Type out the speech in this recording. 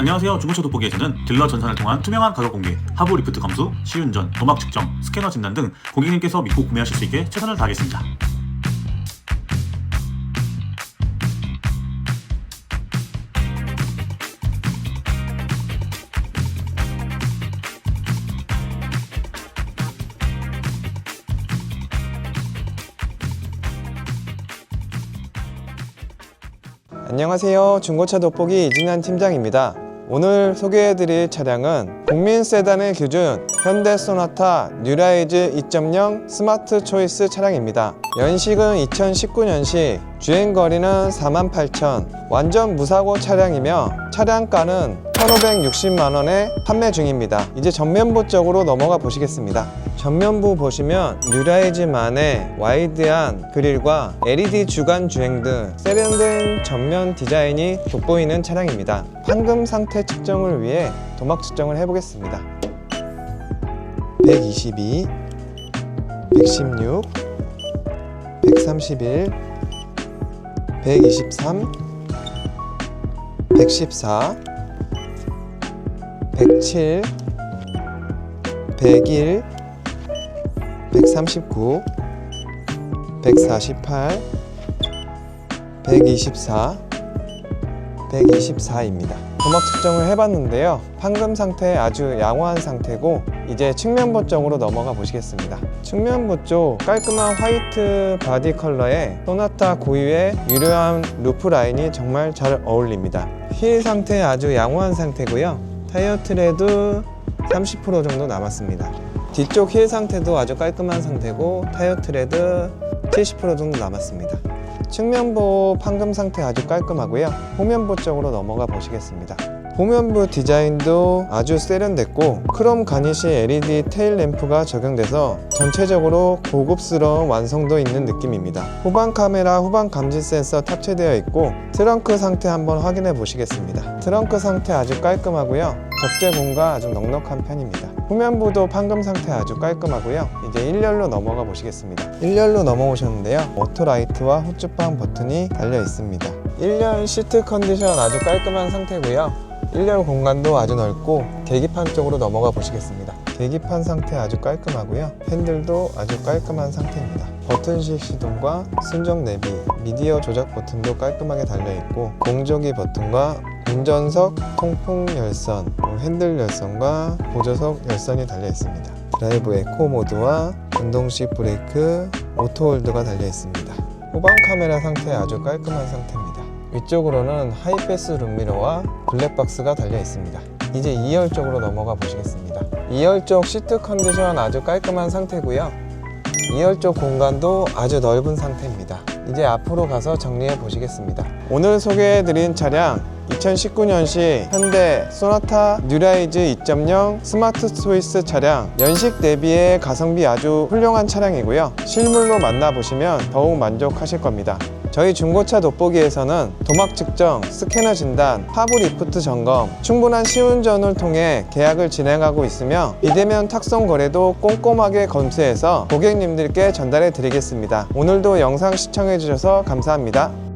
안녕하세요. 중고차 돋보기에서는 딜러 전산을 통한 투명한 가격 공개, 하부 리프트 감수, 시운전, 도막 측정, 스캐너 진단 등 고객님께서 믿고 구매하실 수 있게 최선을 다하겠습니다. 안녕하세요. 중고차 돋보기 이진환 팀장입니다. 오늘 소개해드릴 차량은 국민 세단의 기준 현대 소나타 뉴라이즈 2.0 스마트 초이스 차량입니다. 연식은 2019년식, 주행거리는 48,000, 완전 무사고 차량이며 차량가는 1,560만원에 판매 중입니다. 이제 전면부 쪽으로 넘어가 보시겠습니다. 전면부 보시면 뉴라이즈만의 와이드한 그릴과 LED 주간 주행 등 세련된 전면 디자인이 돋보이는 차량입니다. 황금 상태 측정을 위해 도막 측정을 해보겠습니다. 122, 116, 131, 123, 114, 107, 101, 139, 148, 124, 124입니다. 도막 측정을 해봤는데요. 황금 상태 아주 양호한 상태고 이제 측면부 쪽으로 넘어가 보시겠습니다. 측면부 쪽 깔끔한 화이트 바디 컬러에 소나타 고유의 유려한 루프 라인이 정말 잘 어울립니다. 휠 상태 아주 양호한 상태고요. 타이어 트레도 30% 정도 남았습니다. 뒤쪽 힐 상태도 아주 깔끔한 상태고 타이어 트레드 70% 정도 남았습니다. 측면부 판금 상태 아주 깔끔하고요. 후면부 쪽으로 넘어가 보시겠습니다. 후면부 디자인도 아주 세련됐고 크롬 가니시 LED 테일 램프가 적용돼서 전체적으로 고급스러운 완성도 있는 느낌입니다. 후방 카메라, 후방 감지 센서 탑재되어 있고 트렁크 상태 한번 확인해 보시겠습니다. 트렁크 상태 아주 깔끔하고요. 적재 공간 아주 넉넉한 편입니다. 후면부도 판금 상태 아주 깔끔하고요. 이제 1열로 넘어가 보시겠습니다. 1열로 넘어오셨는데요. 오토라이트와 후측방 버튼이 달려 있습니다. 1열 시트 컨디션 아주 깔끔한 상태고요. 1열 공간도 아주 넓고 계기판 쪽으로 넘어가 보시겠습니다. 계기판 상태 아주 깔끔하고요. 핸들도 아주 깔끔한 상태입니다. 버튼식 시동과 순정 내비, 미디어 조작 버튼도 깔끔하게 달려있고 공조기 버튼과 운전석 통풍 열선, 핸들 열선과 보조석 열선이 달려있습니다. 드라이브 에코 모드와 운동식 브레이크, 오토 홀드가 달려있습니다. 후방 카메라 상태 아주 깔끔한 상태입니다. 위쪽으로는 하이패스 룸미러와 블랙박스가 달려 있습니다. 이제 2열 쪽으로 넘어가 보시겠습니다. 2열 쪽 시트 컨디션 아주 깔끔한 상태고요. 2열 쪽 공간도 아주 넓은 상태입니다. 이제 앞으로 가서 정리해 보시겠습니다. 오늘 소개해드린 차량 2019년식 현대 소나타 뉴라이즈 2.0 스마트 초이스 차량 연식 대비의 가성비 아주 훌륭한 차량이고요. 실물로 만나보시면 더욱 만족하실 겁니다. 저희 중고차 돋보기에서는 도막 측정, 스캐너 진단, 하부 리프트 점검, 충분한 시운전을 통해 계약을 진행하고 있으며 비대면 탁송 거래도 꼼꼼하게 검수해서 고객님들께 전달해 드리겠습니다. 오늘도 영상 시청해 주셔서 감사합니다.